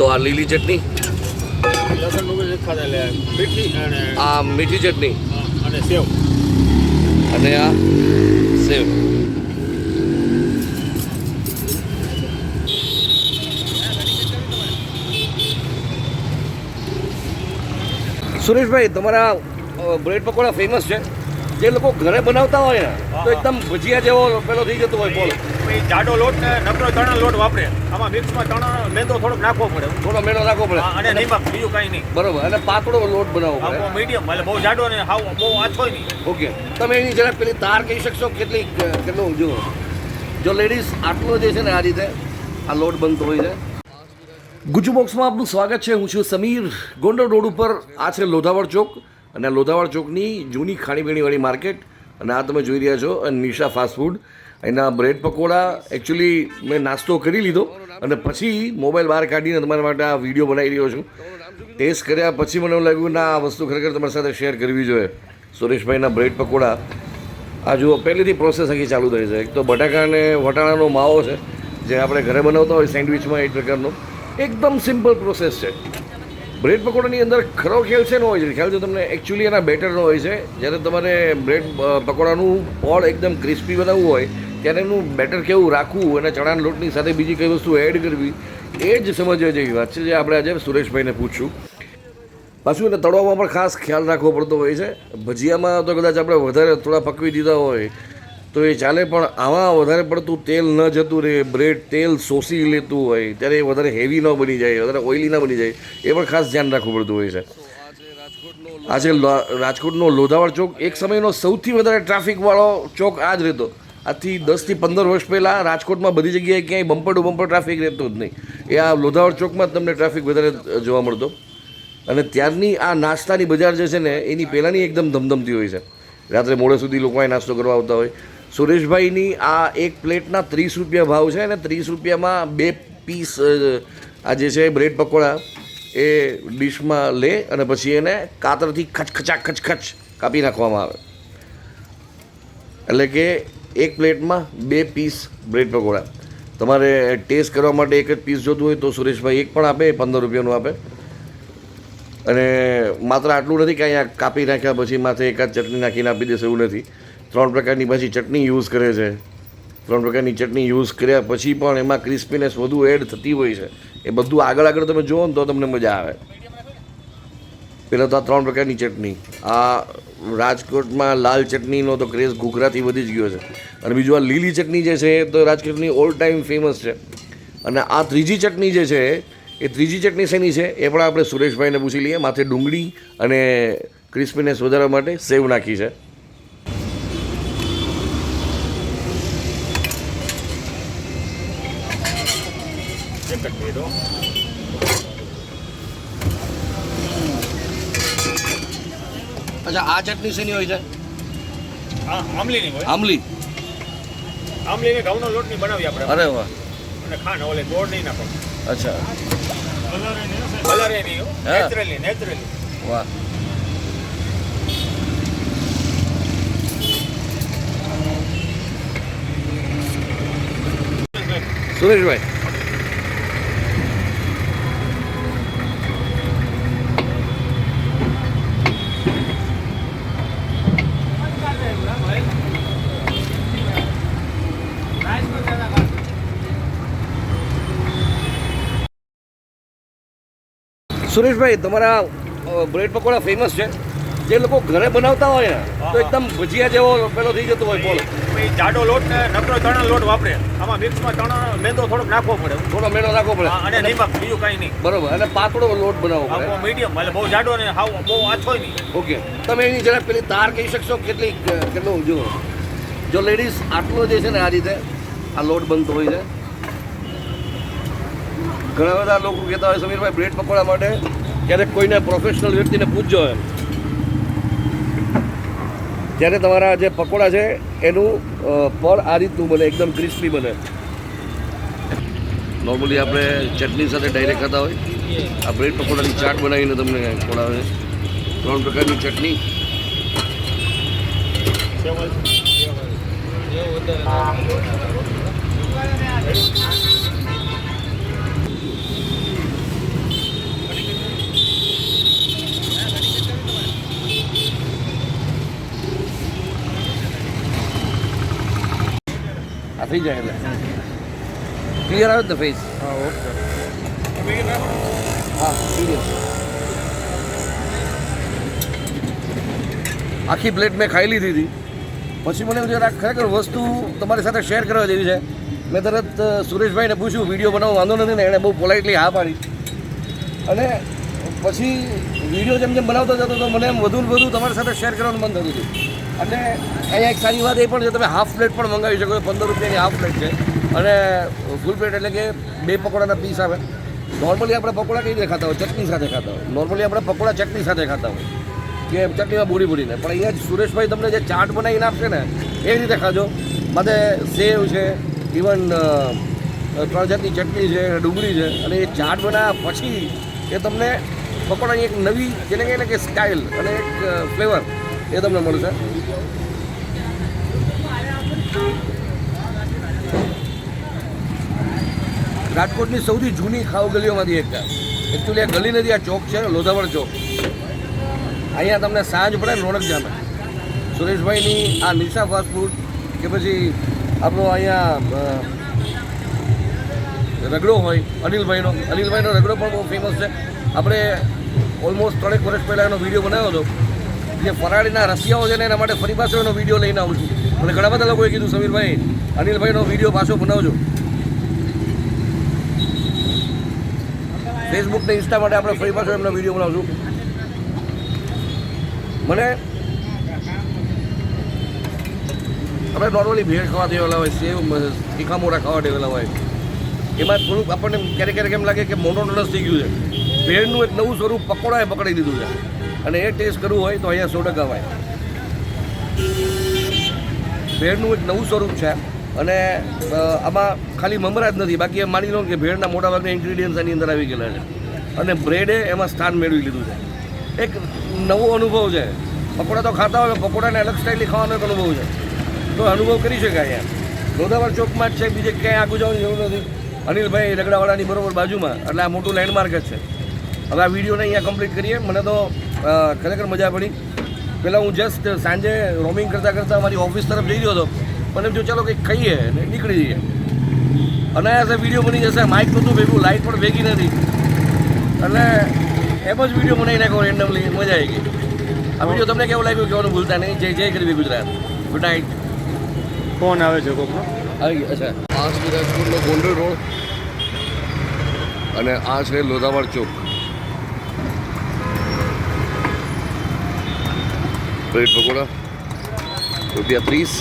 સો આ લીલી ચટણી? આ મીઠી ચટણી? અને સેવ. અને આ સેવ. સુરેશભાઈ તમારા બ્રેડ પકોડા ફેમસ છે? જે લોકો ઘરે બનાવતા હોય ને તો એકદમ ભજીયા જેવો પેલો થઈ જતો હોય બોલ. જાડો લોટ ને નકરો ચણા લોટ વાપરે. આમાં મિક્સમાં ચણા મેંદો થોડોક નાખવો પડે. થોડો મેળો રાખવો પડે. અને નિમક બીજું કાંઈ નહીં. બરોબર અને પાતળો લોટ બનાવવો પડે. મીડિયમ એટલે બહુ જાડો ને હાવ બહુ આછો નહીં. ઓકે તમે એની જરા પેલી તાર કહી શકશો કેટલી કેટલો કેટલું જો જો લેડીઝ આટલો જે છે ને આ રીતે આ લોટ બનતો હોય છે. ગુજુ બોક્સમાં આપનું સ્વાગત છે. હું છું સમીર ગોંડલ રોડ ઉપર આ છે લોધાવળ ચોક. અને આ લોધાવળ ચોકની જૂની ખાણીપીણીવાળી માર્કેટ, અને આ તમે જોઈ રહ્યા છો અને નિશા ફાસ્ટફૂડ એના બ્રેડ પકોડા એકચ્યુઅલી મેં નાસ્તો કરી લીધો, અને પછી મોબાઈલ બહાર કાઢીને તમારા માટે આ વીડિયો બનાવી રહ્યો છું. ટેસ્ટ કર્યા પછી મને એવું લાગ્યું, ના, આ વસ્તુ ખરેખર તમારી સાથે શેર કરવી જોઈએ. સુરેશભાઈના બ્રેડ પકોડા. આ જુઓ, પહેલેથી પ્રોસેસ આખી ચાલુ થઈ છે. એક તો બટાકા અને વટાણાનો માવો છે, જે આપણે ઘરે બનાવતા હોય સેન્ડવિચમાં એ પ્રકારનો. એકદમ સિમ્પલ પ્રોસેસ છે. બ્રેડ પકોડાની અંદર ખરો ખ્યાલ છે નો હોય છે? ખ્યાલ છે તમને એકચ્યુઅલી એના બેટરનો હોય છે. જ્યારે તમારે બ્રેડ પકોડાનું પોળ એકદમ ક્રિસ્પી બનાવવું હોય, ત્યારે એનું બેટર કેવું રાખવું અને ચણાના લોટની સાથે બીજી કઈ વસ્તુ એડ કરવી, એ જ સમજવા જેવી વાત છે, જે આપણે આજે સુરેશભાઈને પૂછ્યું. પાછું એને તળવામાં પણ ખાસ ખ્યાલ રાખવો પડતો હોય છે. ભજીયામાં તો કદાચ આપણે વધારે થોડા પકવી દીધા હોય તો એ ચાલે પણ આવા વધારે પડતું તેલ ન જતું રહે. બ્રેડ તેલ શોષી લેતું હોય ત્યારે એ વધારે હેવી ન બની જાય વધારે ઓઇલી ન બની જાય. એ પણ ખાસ ધ્યાન રાખવું પડતું હોય છે. આજે લો- રાજકોટનો લોધાવાડ ચોક એક સમયનો સૌથી વધારે ટ્રાફિકવાળો ચોક આ જ રહેતો. આજથી દસથી પંદર વર્ષ પહેલાં રાજકોટમાં બધી જગ્યાએ ક્યાંય બમ્પર ટુ બમ્પર ટ્રાફિક રહેતો જ નહીં. એ આ લોધાવાડ ચોકમાં તમને ટ્રાફિક વધારે જોવા મળતો. અને ત્યારની આ નાસ્તાની બજાર જે છે ને એની પહેલાંની એકદમ ધમધમતી હોય છે. રાત્રે મોડે સુધી લોકો નાસ્તો કરવા આવતા હોય. સુરેશભાઈની આ એક પ્લેટના ત્રીસ રૂપિયા ભાવ છે અને ત્રીસ રૂપિયામાં બે પીસ આ જે છે બ્રેડ પકોડા એ ડીશમાં લે અને પછી એને કાતરથી ખચખચા ખચખચ કાપી નાખવામાં આવે. એટલે કે એક પ્લેટમાં બે પીસ બ્રેડ પકોડા. તમારે ટેસ્ટ કરવા માટે એક જ પીસ જોતું હોય તો સુરેશભાઈ એક પણ આપે, પંદર રૂપિયાનું આપે. અને માત્ર આટલું નથી કે અહીંયા કાપી નાખ્યા પછી માથે એકાદ ચટણી નાખીને આપી દેશે એવું નથી. ત્રણ પ્રકારની પાછી ચટણી યુઝ કરે છે. ત્રણ પ્રકારની ચટણી યુઝ કર્યા પછી પણ એમાં ક્રિસ્પીનેસ વધુ એડ થતી હોય છે. એ બધું આગળ આગળ તમે જુઓ ને તો તમને મજા આવે. પહેલાં તો આ ત્રણ પ્રકારની ચટણી. આ રાજકોટમાં લાલ ચટણીનો તો ક્રેઝ ઘૂઘરાથી વધી જ ગયો છે. અને બીજું આ લીલી ચટણી જે છે એ તો રાજકોટની ઓલ ટાઈમ ફેમસ છે. અને આ ત્રીજી ચટણી જે છે એ ત્રીજી ચટણી શેની છે એ પણ આપણે સુરેશભાઈને પૂછી લઈએ. માથે ડુંગળી અને ક્રિસ્પીનેસ વધારવા માટે સેવ નાખી છે એક જ મિનિટ હો. અચ્છા આ ચટણી શેની હોય છે? આમલીની હોય. આમલી આમલીની ઘઉંનો લોટની બનાવી આપણે. અરે વાહ. અને ખાંડ ઓલે ગોળ નહીં નાખો. અચ્છા. કલર એ નહીં. Naturally naturally. વાહ. સુરેશભાઈ. સુરેશભાઈ તમારા બ્રેડ પકોડા ફેમસ છે. જે લોકો ઘરે બનાવતા હોય ને તો એકદમ ભજીયા જેવો પેલો થઈ જતો હોય બોલો. જાડો લોટ ને નકરો ચણા લોટ વાપરે. આમાં મિક્સમાં ચણા મેંદો થોડોક નાખવો પડે. થોડો મેંદો નાખવો પડે. અને નિમક બીજું કાંઈ નહીં. બરોબર અને પાતળો લોટ બનાવવો પડે. મીડિયમ એટલે બહુ જાડો ને હાવ બહુ આછો નહીં. ઓકે તમે એની જરા પેલી તાર કહી શકશો? કેટલી કેટલું જો જો લેડીઝ આટલો જે છે ને આ રીતે આ લોટ બનતો હોય છે. ઘણા બધા લોકો કહેતા હોય, સમીરભાઈ બ્રેડ પકોડા માટે ક્યારેક કોઈને પ્રોફેશનલ વ્યક્તિને પૂછજો એમ. ત્યારે તમારા જે પકોડા છે, એનું પર આ રીતનું બને, એકદમ ક્રિસ્પી બને. નોર્મલી આપણે ચટણી સાથે ડાયરેક્ટ ખાતા હોય. આ બ્રેડ પકોડાની ચાટ બનાવીને તમને ખવડાવે ત્રણ પ્રકારની ચટણી. થઈ જાય એટલે. ક્લિયર આવે ને ફેસ હા ઓકે. હા ક્લિયર આખી પ્લેટ મેં ખાઈ લીધી હતી. પછી મને એવું આ ખરેખર વસ્તુ તમારી સાથે શેર કરવા જેવી છે. મેં તરત સુરેશભાઈને પૂછ્યું વીડિયો બનાવવા વાંધો નથી ને? એણે બહુ પોલાઇટલી હા પાડી. અને પછી વીડિયો જેમ જેમ બનાવતો જતો તો મને એમ વધુ ને વધુ તમારી સાથે શેર કરવાનું મન થતું હતું. અને અહીંયા એક સારી વાત એ પણ છે, તમે હાફ પ્લેટ પણ મંગાવી શકો પંદર રૂપિયાની હાફ પ્લેટ છે. અને ફૂલ પ્લેટ એટલે કે બે પકોડાના પીસ આવે. નોર્મલી આપણે પકોડા કઈ રીતે ખાતા હોય? ચટણી સાથે ખાતા હોય. નોર્મલી આપણે પકોડા ચટણી સાથે ખાતા હોય. કે ચટણીમાં બુડી બુડીને પણ અહીંયા સુરેશભાઈ તમને જે ચાટ બનાવીને આપશે ને, એ રીતે ખાજો. માટે સેવ છે ઇવન ત્રણ જાતની ચટણી છે, ડુંગળી છે. અને એ ચાટ બનાવ્યા પછી એ તમને પકોડાની એક નવી, જેને કહે ને કે સ્ટાઇલ અને એક ફ્લેવર એ તમને મળશે. રાજકોટની સૌથી જૂની ખાવ ગલીઓમાંથી એક એકચ્યુઅલી આ ગલી નથી, આ ચોક છે, લોધાવળ ચોક. અહીંયા તમને સાંજ પડે ને રોનક જામે. સુરેશભાઈની આ નિશા ફાસ્ટ ફૂડ કે પછી આપણો અહીંયા રગડો હોય, અનિલભાઈનો. અનિલભાઈનો રગડો પણ બહુ ફેમસ છે. આપણે ઓલમોસ્ટ ત્રણેક વર્ષ પહેલાં એનો વીડિયો બનાવ્યો હતો. જે ફરાળીના રસિયાઓ છે ને એના માટે ફરી પાછો એનો વીડિયો લઈને આવું છું. મને ઘણા બધા લોકોએ કીધું, સમીરભાઈ, અનિલભાઈનો વીડિયો પાછો બનાવજો. ફેસબુક ને ઇન્સ્ટા માટે આપણે ફરી પાછો એમનો વીડિયો બનાવશું. મને આપણે નોર્મલી ભેળ ખાવા દેવેલા હોય, સેવ તીખા મોરા ખાવા દેવેલા હોય. એમાં થોડુંક આપણને ક્યારેક ક્યારેક એમ લાગે કે મોનોટોનસ થઈ ગયું છે. ભેળનું એક નવું સ્વરૂપ પકોડાએ પકડી દીધું છે. અને એ ટેસ્ટ કરવું હોય તો અહીંયા સો ટકા હોય. ભેળનું એક નવું સ્વરૂપ છે. અને આમાં ખાલી મમરા જ નથી. બાકી એમ માની લો કે ભેળના મોટા ભાગના ઇન્ગ્રીડિયન્ટ્સ આની અંદર આવી ગયેલા છે. અને બ્રેડે એમાં સ્થાન મેળવી લીધું છે. એક નવો અનુભવ છે. પકોડા તો ખાતા હોય, પકોડાને અલગ સ્ટાઇલથી ખાવાનો એક અનુભવ છે. તો અનુભવ કરી શકાય એમ. ગોદાવર ચોકમાં જ છે, બીજે ક્યાંય આગળ જવાની જરૂર નથી. અનિલભાઈ રગડાવાળાની બરોબર બાજુમાં, એટલે આ મોટું લેન્ડમાર્ક જ છે. હવે આ વિડીયોને અહીંયા કમ્પ્લીટ કરીએ. મને તો ખરેખર મજા પડી. પહેલાં હું જસ્ટ સાંજે રોમિંગ કરતાં કરતાં મારી ઓફિસ તરફ જઈ રહ્યો હતો. પણ એમ જો ચાલો કંઈક ખાઈએ ને નીકળી જઈએ. અનાયાસે વીડિયો બની જશે માઇક નહોતું ભેગું લાઇટ પણ ભેગી નથી. એટલે એમ જ વીડિયો બનાવી નાખો રેન્ડમલી મજા આવી ગઈ. આ વીડિયો તમને કેવું લાગ્યું કહેવાનું ભૂલતા નહીં. જય જય ગરવી ગુજરાત. ગુડ નાઇટ ફોન આવે છે કોકનો. આવી ગયો અચ્છા. આ છે રાજકોટનો ગોંડલ રોડ અને આ છે લોધાવાડ ચોક. પ્લેટ પકોડા રૂપિયા ત્રીસ